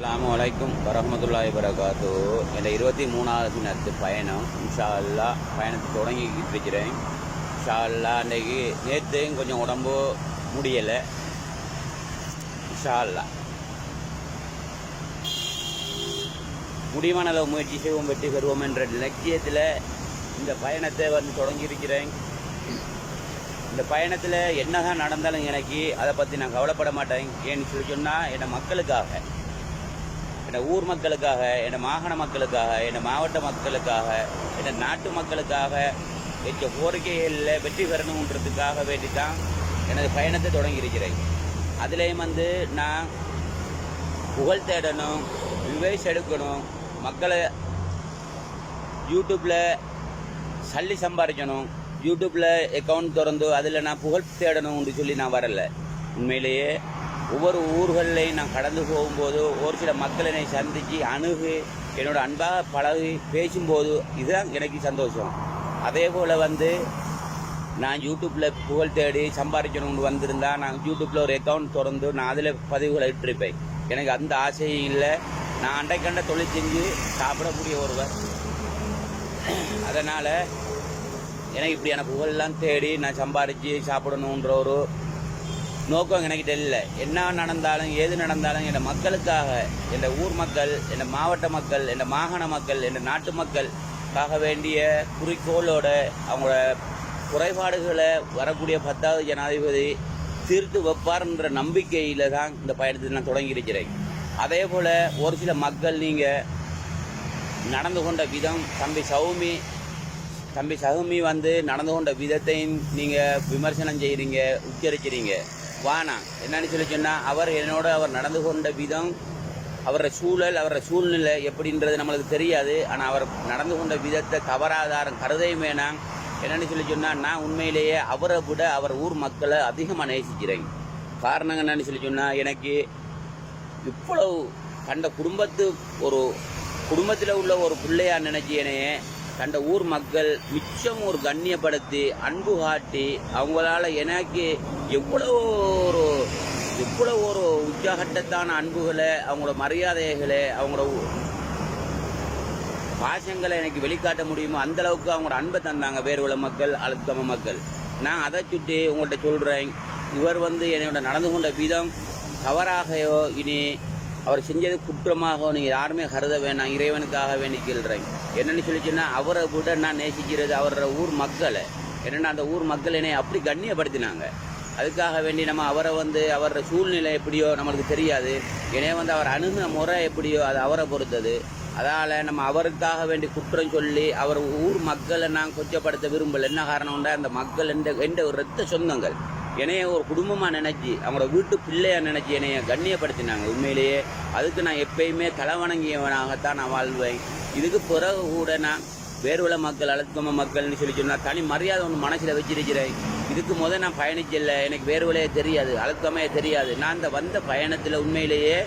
அஸ்லாம் வலைக்கும் வரஹ்மத்துல்லாஹி வரகாத்து இந்த இருபத்தி மூணாவது தினத்து பயணம் இன்ஷா அல்லா பயணத்தை தொடங்கிக்கிட்டு இருக்கிறேன். இன்ஷா அல்லா அன்றைக்கி நேற்றையும் கொஞ்சம் உடம்பு முடியலை. இன்ஷா அல்லா முடிவான அளவு முயற்சி செய்வோம் வெற்றி பெறுவோம் என்ற லட்சியத்தில் இந்த பயணத்தை வந்து தொடங்கியிருக்கிறேன் இந்த பயணத்தில் என்னதான் நடந்தாலும் எனக்கு அதை பற்றி நான் கவலைப்பட மாட்டேன். ஏன்னு சொல்லி சொன்னால் என்னை மக்களுக்காக. என் ஊர் மக்களுக்காக என் மாகாண மக்களுக்காக என் மாவட்ட மக்களுக்காக என் நாட்டு மக்களுக்காக வைக்க கோரிக்கைகளில் வெற்றி பெறணுன்றதுக்காக வேண்டி தான் எனது பயணத்தை தொடங்கியிருக்கிறேன். அதுலேயும் வந்து நான் புகழ் தேடணும் ரிவைஸ் எடுக்கணும் மக்களை யூடியூப்பில் சல்லி சம்பாதிக்கணும் யூடியூப்பில் அக்கௌண்ட் திறந்து அதில் நான் புகழ் தேடணும்னு சொல்லி நான் வரல. உண்மையிலேயே ஒவ்வொரு ஊர்களையும் நான் கடந்து போகும்போது ஒரு சில மக்களை என்னை சந்தித்து அணுகு என்னோட அன்பாக பழகி பேசும்போது இதுதான் எனக்கு சந்தோஷம். அதே போல் வந்து நான் யூடியூப்பில் புகழ் தேடி சம்பாதிக்கணும்னு வந்திருந்தா நான் யூடியூப்பில் ஒரு அக்கௌண்ட் திறந்து நான் அதில் பதிவுகளை இட்டிருப்பேன். எனக்கு அந்த ஆசையும் இல்லை. நான் அண்டைக்கண்ட தொழில் செஞ்சு சாப்பிடக்கூடிய ஒருவர். அதனால் எனக்கு இப்படியான புகழெல்லாம் தேடி நான் சம்பாதிச்சு சாப்பிடணுன்ற ஒரு நோக்கம் எனக்கு இல்லை என்ன நடந்தாலும் ஏது நடந்தாலும் என் மக்களுக்காக என் ஊர் மக்கள் என் மாவட்ட மக்கள் என் மாகாண மக்கள் என் நாட்டு மக்களுக்காக வேண்டிய குறிக்கோளோட அவங்களோட குறைபாடுகளை வரக்கூடிய பத்தாவது ஜனாதிபதி தீர்த்து வைப்பார்ன்ற நம்பிக்கையில் தான் இந்த பயணத்தை நான் தொடங்கியிருக்கிறேன் அதே போல் ஒரு சில மக்கள் நீங்கள் நடந்து கொண்ட விதம் தம்பி சௌமி தம்பி சௌமி வந்து நடந்து கொண்ட விதத்தையும் நீங்கள் விமர்சனம் செய்கிறீங்க உச்சரிக்கிறீங்க. வானா. என்னன்னு சொல்லி சொன்னால் அவர் என்னோட அவர் நடந்து கொண்ட விதம் அவரோட சூழல் அவரோட சூழ்நிலை எப்படின்றது நம்மளுக்கு தெரியாது. ஆனால் அவர் நடந்து கொண்ட விதத்தை தவறாதாரம் கருதையும் வேணாம். என்னன்னு சொல்லி சொன்னால் நான் உண்மையிலேயே அவரை விட அவர் ஊர் மக்களை அதிகமாக நேசிக்கிறேன். காரணம் என்னன்னு சொல்லி சொன்னால் எனக்கு இவ்வளவு கண்ட குடும்பத்து ஒரு குடும்பத்தில் உள்ள ஒரு பிள்ளையா நினைச்சு என்னையே தண்ட ஊர் மக்கள் மிச்சம் ஒரு கண்ணியப்படுத்தி அன்பு காட்டி அவங்களால எனக்கு எவ்வளோ ஒரு எவ்வளோ ஒரு உச்சகட்டத்தான அன்புகளை அவங்களோட மரியாதைகளை அவங்களோட பாசங்களை எனக்கு வெளிக்காட்ட முடியுமோ அந்த அளவுக்கு அவங்களோட அன்பை தந்தாங்க வேறு உள்ள மக்கள் அழுத்தம மக்கள். நான் அதை சுட்டி உங்கள்கிட்ட சொல்கிறேன் இவர் வந்து என்னோட நடந்து கொண்ட விதம் தவறாகையோ இனி அவர் செஞ்சது குற்றமாக நீங்கள் யாருமே கருத வேணாம் இறைவனுக்காக வேண்டி கேள்றேன் என்னன்னு சொல்லிச்சுன்னா அவரை விட நான் நேசிக்கிறது அவரோட ஊர் மக்களை. என்னென்னா அந்த ஊர் மக்கள் என்னை அப்படி கண்ணியப்படுத்தினாங்க. அதுக்காக வேண்டி நம்ம அவரை வந்து அவரோட சூழ்நிலை எப்படியோ நம்மளுக்கு தெரியாது. எனவே வந்து அவர் அணுகுன முறை எப்படியோ அது அவரை பொறுத்தது. அதால் நம்ம அவருக்காக வேண்டி குற்றம் சொல்லி அவர் ஊர் மக்களை நான் கொச்சப்படுத்த விரும்பல. என்ன காரணம்னா அந்த மக்கள் எந்த எந்த ஒரு ரத்த சொந்தங்கள். என்னைய ஒரு குடும்பமாக நினைச்சி அவங்களோட வீட்டு பிள்ளையாக நினைச்சி என்னைய கண்ணியப்படுத்தினாங்க. உண்மையிலேயே அதுக்கு நான் எப்பயுமே தலைவணங்கியவனாகத்தான் நான் வாழ்வேன். இதுக்கு பிறகு கூட நான் வேறுவள மக்கள் அழுத்தம மக்கள்னு சொல்லி சொன்னால் தனி மரியாதை ஒன்று மனசில் வச்சிருக்கிறேன். இதுக்கு முதல் நான் பயணிக்கல எனக்கு வேறுவலையே தெரியாது அழுத்தமே தெரியாது. நான் இந்த வந்த பயணத்தில் உண்மையிலேயே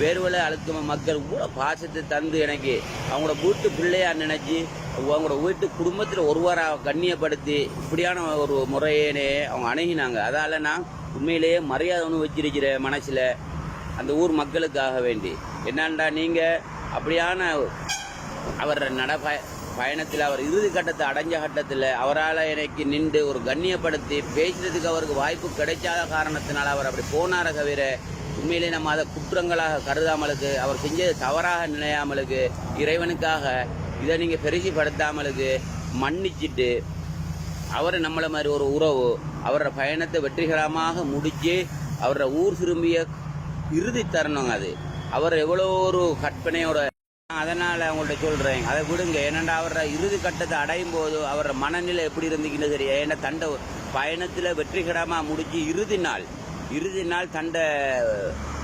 வேர்வலை அழுத்தம மக்கள் கூட பாசத்தை தந்து எனக்கு அவங்களோட வீட்டு பிள்ளையா நினைச்சு அவங்களோட வீட்டு குடும்பத்தில் ஒருவராக கண்ணியப்படுத்தி இப்படியான ஒரு முறையனே அவங்க அணுகினாங்க. அதால் நான் உண்மையிலேயே மரியாதை ஒன்று வச்சிருக்கிறேன் மனசில் அந்த ஊர் மக்களுக்காக வேண்டி. என்னண்டா நீங்கள் அப்படியான அவர் நட பயணத்தில் அவர் இறுதி கட்டத்தை அடைஞ்ச கட்டத்தில் அவரால் எனக்கு நின்று ஒரு கண்ணியப்படுத்தி பேசுறதுக்கு அவருக்கு வாய்ப்பு கிடைக்காத காரணத்தினால் அவர் அப்படி போனார தவிர உண்மையிலே நம்ம அதை குற்றங்களாக கருதாமலுக்கு அவர் செஞ்சது தவறாக நினையாமலுக்கு இறைவனுக்காக இதை நீங்கள் பெருசிப்படுத்தாமலுக்கு மன்னிச்சிட்டு அவர் நம்மளை மாதிரி ஒரு உறவு அவரோட பயணத்தை வெற்றிகரமாக முடித்து அவரோட ஊர் திரும்பிய இறுதி தருணங்க அது. அவர் எவ்வளோ ஒரு கற்பனையோட அதனால் அவங்கள்ட்ட சொல்கிறேன் அதை விடுங்க. ஏனண்டா அவரோட இறுதி கட்டத்தை அடையும் போது அவரோட மனநிலை எப்படி இருந்துக்கின்னு தெரியும் ஏன்னா தண்டை பயணத்தில் வெற்றிகரமாக முடித்து இறுதி நாள் இறுதி நாள் தண்டை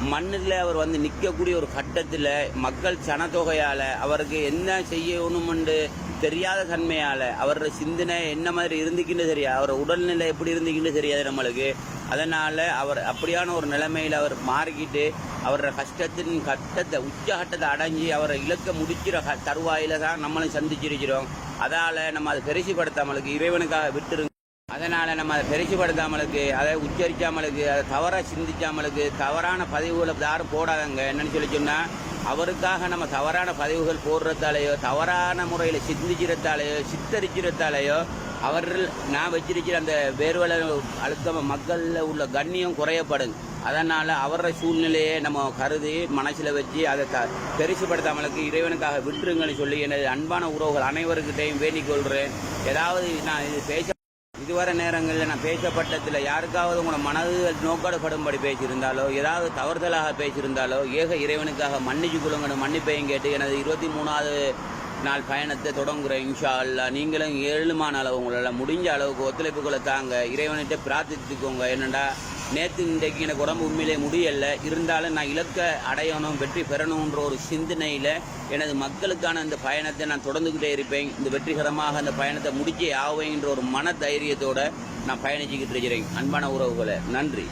மண்ணில் அவர் வந்து நிற்கக்கூடிய ஒரு கட்டத்தில் மக்கள் சனத்தொகையால் அவருக்கு என்ன செய்யணுமென்று தெரியாத தன்மையால் அவரோட சிந்தனை என்ன மாதிரி இருந்துக்கின்னு தெரியாது. அவரோட உடல்நிலை எப்படி இருந்துக்கின்னு தெரியாது நம்மளுக்கு. அதனால் அவர் அப்படியான ஒரு நிலைமையில் அவர் மாறிக்கிட்டு அவரோட கஷ்டத்தின் கட்டத்தை உச்சகட்டத்தை அடைஞ்சி அவரை இலக்க முடிக்கிற க- தருவாயில தான் நம்மளும் சந்திச்சிருக்கிறோம். அதால் நம்ம அதை பெருசுப்படுத்தாமலுக்கு இறைவனுக்காக விட்டுருங்க அதனால் நம்ம அதை பெருசுபடுத்தாமலுக்கு அதை உச்சரிக்காமலுக்கு அதை தவறாக சிந்திக்காமலுக்கு தவறான பதிவுகளை யாரும் போடாதங்க. என்னன்னு சொல்லி சொன்னால் அவருக்காக நம்ம தவறான பதிவுகள் போடுறதாலேயோ தவறான முறையில் சிந்திக்கிறதாலேயோ சித்தரிக்கிறதாலேயோ அவர்கள் நான் வச்சிருக்கிற அந்த வேர்வல அழுத்தம் மக்களில் உள்ள கண்ணியம் குறையப்படும். அதனால் அவர சூழ்நிலையை நம்ம கருதி மனசில் வச்சு அதை த பெருசுபடுத்தாமலுக்கு இறைவனுக்காக விட்டுருங்கன்னு சொல்லி எனது அன்பான உறவுகள் அனைவருக்கிட்டையும் வேண்டிக் கொள்கிறேன் ஏதாவது நான் இது பேச இதுவரை நேரங்களில் நான் பேசப்பட்டதில் யாருக்காவது உங்களோட மனது நோக்கப்படும்படி பேசியிருந்தாலோ ஏதாவது தவறுதலாக பேசியிருந்தாலோ ஏக இறைவனுக்காக மன்னிச்சு கொள்ளுங்கன்னு மன்னிப்பையும் கேட்டு எனது இருபத்தி மூணாவது நாள் பயணத்தை தொடங்குகிறேன் இன்ஷா அல்லா நீங்களும் ஏழுமான அளவு உங்களால் முடிஞ்ச அளவுக்கு ஒத்துழைப்புகளை தாங்க இறைவன்கிட்ட பிரார்த்தித்துக்கோங்க. என்னென்னா நேற்று இன்றைக்கு எனக்கு உடம்பு உண்மையிலே முடியலை. இருந்தாலும் நான் இலக்க அடையணும் வெற்றி பெறணுன்ற ஒரு சிந்தனையில் எனது மக்களுக்கான இந்த பயணத்தை நான் தொடர்ந்துக்கிட்டே இருப்பேன். இந்த வெற்றிகரமாக அந்த பயணத்தை முடிச்சே ஆவேங்கிற ஒரு மன தைரியத்தோடு நான் பயணிச்சுக்கிட்டு இருக்கிறேன். அன்பான உறவுகளை நன்றி.